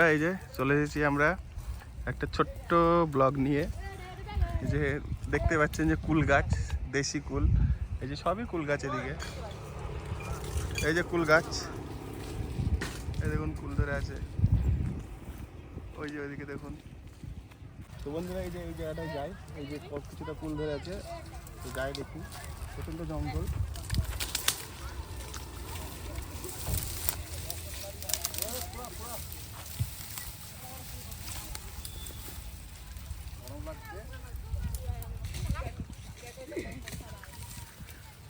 বন্ধুরা, এই যে চলে এসেছি আমরা একটা ছোট্ট ব্লগ নিয়ে। যে দেখতে পাচ্ছেন যে কুল গাছ, দেশি কুল। এই যে সবই কুল গাছ এদিকে। এই যে কুল গাছ। এই দেখুন, কুল ধরে আছে। ওই যে ওইদিকে দেখুন। তো বন্ধুরা, এই যে এই জায়গাটায় যাই। এই যে কিছুটা কুল ধরে আছে। যাই দেখি। প্রচণ্ড জঙ্গল এই দেখুন ফ্রেন্ড পাকা পাকা কুল ওই গাছটা যাবে মেয়ে ওই গাছটা মোটা মোটা ওই জায়গায় ওই-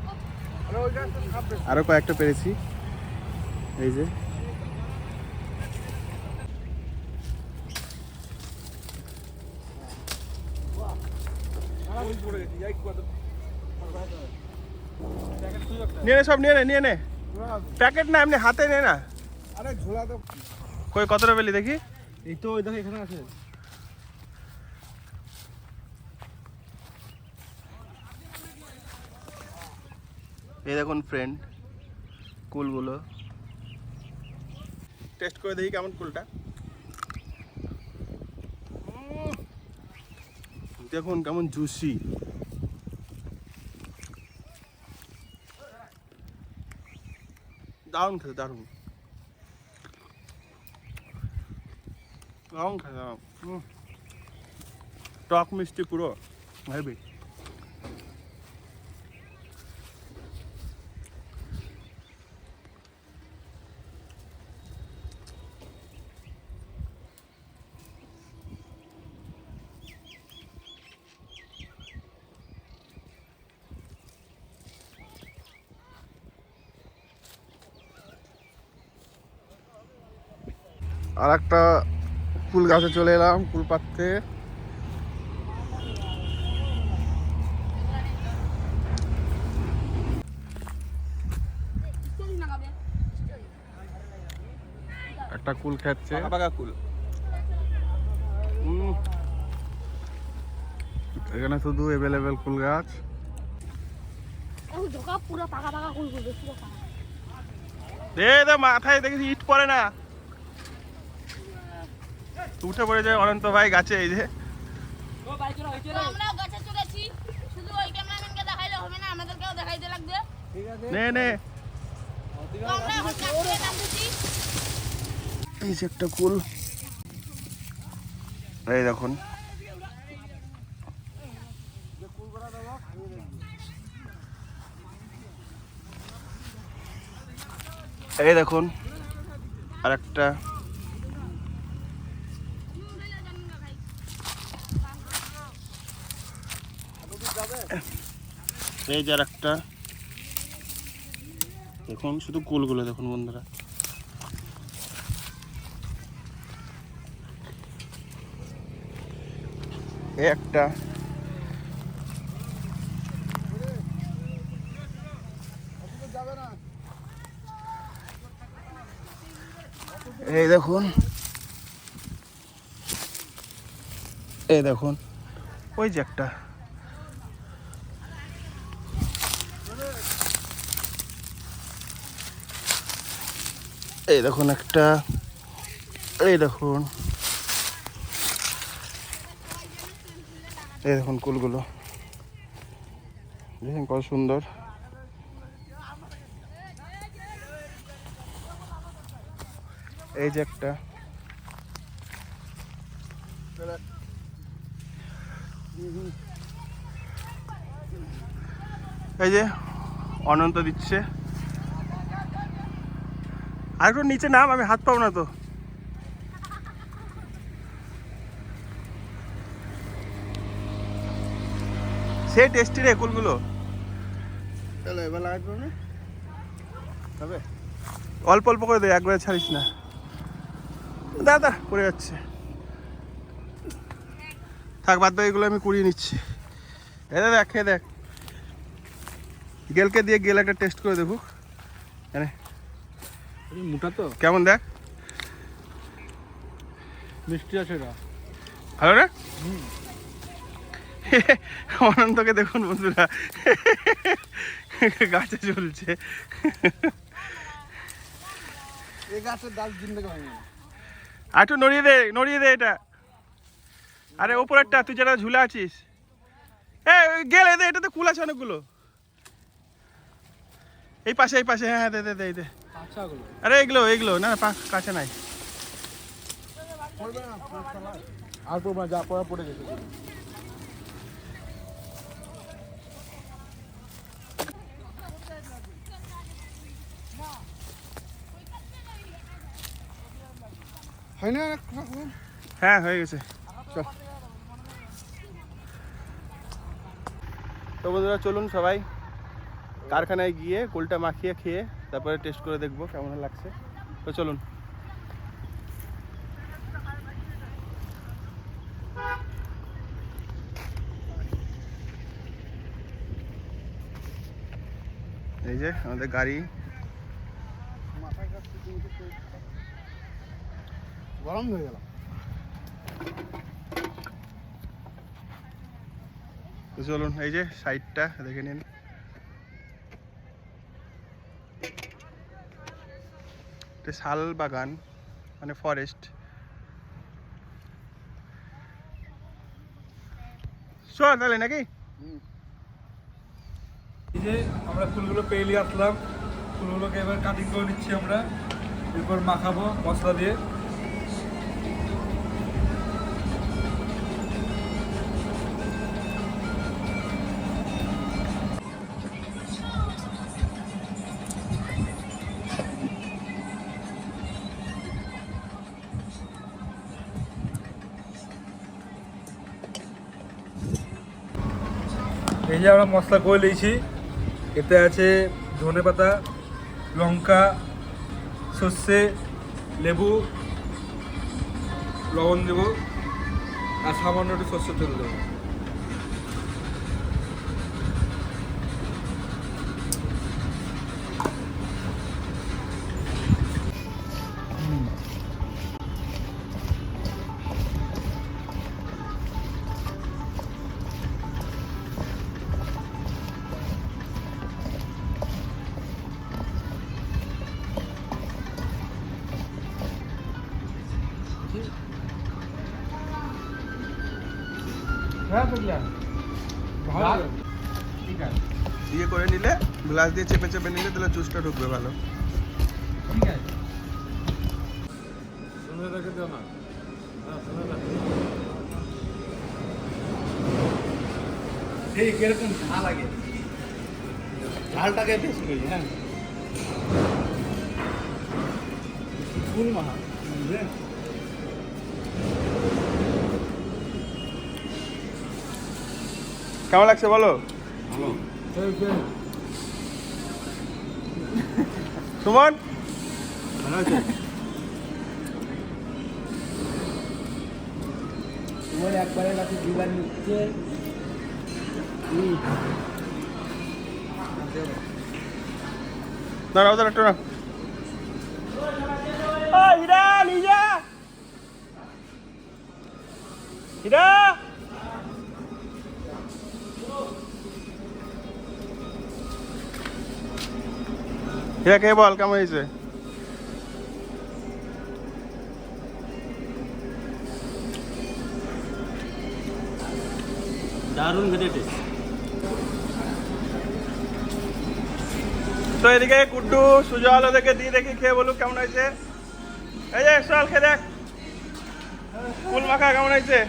আরে ওই গাছটা সাত বেশি। আরও কয়েকটা পেরেছি। এই যে। নিয়ে নে সব নিয়ে নে নিয়ে নে। প্যাকেট না এমনি হাতে নে না। আরে ঝোলা তো কই কতটা পেলি দেখি? এই তো ওই দেখো এখানে আছে। এই দেখুন ফ্রেন্ড কুলগুলো। টেস্ট করে দেখি কেমন কুলটা। দেখুন কেমন জুসি দারুণ খেতে, দারুণ। দারুণ খেতে। টক মিষ্টি পুরো, হেভি। আর একটা কুল গাছে চলে এলাম কুল পাততে একটা কুল খাচ্ছে। কুল। এখানে শুধু অ্যাভেলেবেল কুল গাছ। পুরো দে দে মাথায় দেখেছি ইট পড়ে না। উঠে পড়ে যায় অনন্ত ভাই গাছে এই যে। আমরাও গাছে চড়েছি। শুধু ওই ক্যামেরাম্যানকে দেখাইলে হবে না আমাদেরকেও দেখাইতে লাগবে। ঠিক নে নে। তো আমরা এখন চাকরিতে নামতেছি। এই যে একটা কুল। এই দেখুন। এই দেখুন। আর একটা এই যে একটা দেখুন, শুধু কুলগুলো দেখুন বন্ধুরা। একটা। এই দেখুন। এই দেখুন। ওই যে একটা। এই দেখুন একটা, এই দেখুন। এই দেখুন কুলগুলো। দেখুন কত সুন্দর। এই যে একটা। এই যে অনন্ত দিচ্ছে। আর একটু নিচে নাম আমি হাত পাবো না তো। সে টেস্টি রে কুলগুলো চলো এবার লাগাতে পারবে তবে অল্প অল্প করে দে একবারে ছাড়িস না। দাদা পড়ে যাচ্ছে। থাক বাদ এগুলো আমি কুড়িয়ে নিচ্ছি। এ দেখ খেয়ে দেখ। গেলকে দিয়ে গেল একটা টেস্ট করে দেখুক। মানে মোটা তো। কেমন দেখ? মিষ্টি আছে এটা। ভালো রে? অনন্তকে দেখুন বন্ধুরা। গাছে ভাঙে আর একটু নড়িয়ে দে নড়িয়ে দে এটা। আরে ওপরেরটা তুই যেটা ঝুলে আছিস। এ গেলে দে এটাতে কুল আছে অনেকগুলো। এই পাশে এই পাশে হ্যাঁ হ্যাঁ দে দে দে দে। আরে এগুলো এগুলো না কাছে নাই। আর পড়বে যা পড়া পড়ে গেছে। হয় না হ্যাঁ হয়ে গেছে। চল। তো বন্ধুরা চলুন সবাই। কারখানায় গিয়ে কোলটা মাখিয়ে খেয়ে তারপরে টেস্ট করে দেখব কেমন লাগছে। তো চলুন। এই যে আমাদের গাড়ি। গরম হয়ে গেল। তো চলুন এই যে সাইডটা দেখে নিন। এটা শাল বাগান মানে ফরেস্ট চল তাহলে নাকি? এই যে আমরা ফুলগুলো পেয়ে নিয়ে আসলাম। ফুলগুলোকে এবার কাটিং করে নিচ্ছি আমরা। এরপর মাখাবো মশলা দিয়ে। এই যে আমরা মশলা করে নিয়েছি। এতে আছে ধনে পাতা, লঙ্কা, সর্ষে, লেবু, লবণ দেবো, আর সামান্য একটু সর্ষের তেল দেবো। হ্যাঁ বুঝলাম ভালো। ঠিক আছে। দিয়ে করে নিলে গ্লাস দিয়ে চেপে চেপে নিলে তাহলে জুসটা ঢুকবে ভালো। ঠিক আছে। শুনে রেখে দিও না। হ্যাঁ ঠিক এরকম ঝাল লাগে। ঝালটাকে বেশি করি হ্যাঁ। ফুল মাহা বুঝলেন? কেমন লাগছে বলো? সুমন? ভালো একবারে কাছে দুবার নিচ্ছে। না না ওদের একটু না ও হীরা! হীরা কে বল কেমন হয়েছে? দারুণ তো এদিকে কুড্ডু সুজল ওদেরকে দিয়ে দেখি খেয়ে বলুক কেমন হয়েছে। এই যে চল খেয়ে দেখ। ফুল মাখা কেমন হয়েছে?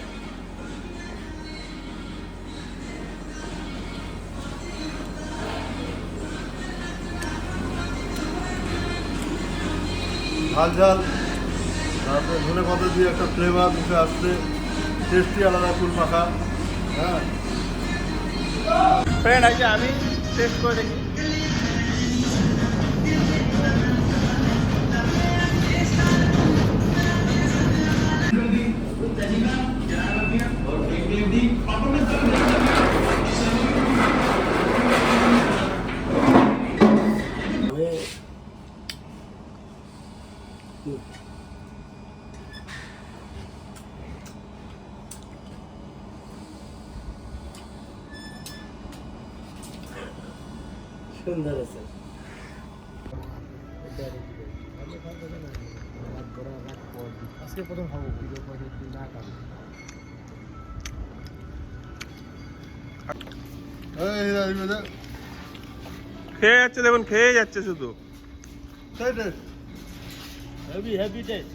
ঝাল ঝাল তারপরে ধনে পাতা দিয়ে একটা ফ্লেভার মুখে আসছে। টেস্টি আলাদা ফুল পাখা হ্যাঁ। আছে আমি টেস্ট করে দেখি। আজকে প্রথম খাব ভিডিও করে না খাব খেয়ে যাচ্ছে দেখুন, খেয়ে যাচ্ছে শুধু। হেভি হেভি টেস্ট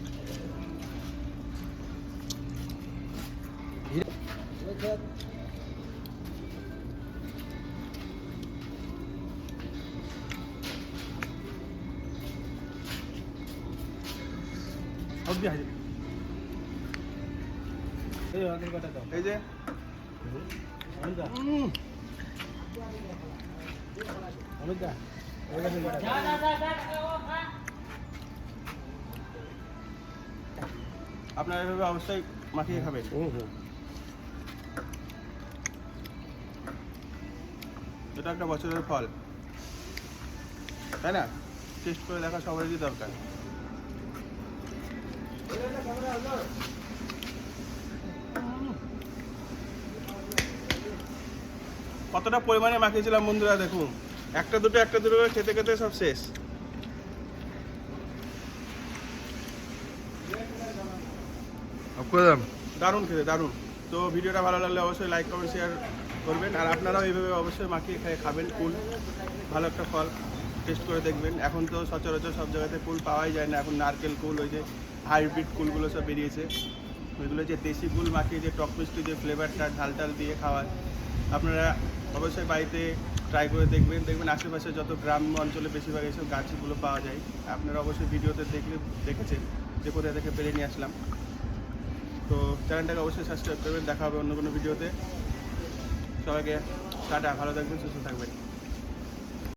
এই যে। আপনারা এভাবে অবশ্যই মাখিয়ে খাবেন। এটা একটা বছরের ফল। তাই না? টেস্ট করে দেখা সবারই দরকার। কতটা পরিমাণে মাখিয়েছিলাম বন্ধুরা দেখুন। একটা দুটো একটা দুটো করে খেতে খেতে সব শেষ। দারুণ খেতে দারুণ। তো ভিডিওটা ভালো লাগলে অবশ্যই লাইক কমেন্ট শেয়ার করবেন। আর আপনারাও এইভাবে অবশ্যই মাখিয়ে খেয়ে খাবেন কুল ভালো একটা ফল টেস্ট করে দেখবেন। এখন তো সচরাচর সব জায়গাতে কুল পাওয়াই যায় না। এখন নারকেল কুল ওই যে হাইব্রিড কুলগুলো সব বেরিয়েছে। ওইগুলো যে দেশি কুল মাখিয়ে যে টক মিষ্টি যে ফ্লেভারটা ঢাল ঢাল দিয়ে খাওয়ায় আপনারা অবশ্যই বাড়িতে ট্রাই করে দেখবেন। দেখবেন আশেপাশে যত গ্রাম অঞ্চলে বেশিরভাগ এইসব গাছগুলো পাওয়া যায়। আপনারা অবশ্যই ভিডিওতে দেখলে দেখেছেন যে কোথায় থেকে পেরে নিয়ে আসলাম। তো চ্যানেলটাকে অবশ্যই সাবস্ক্রাইব করবেন। দেখা হবে অন্য কোনো ভিডিওতে। সবাইকে টাটা, ভালো থাকবেন, সুস্থ থাকবেন।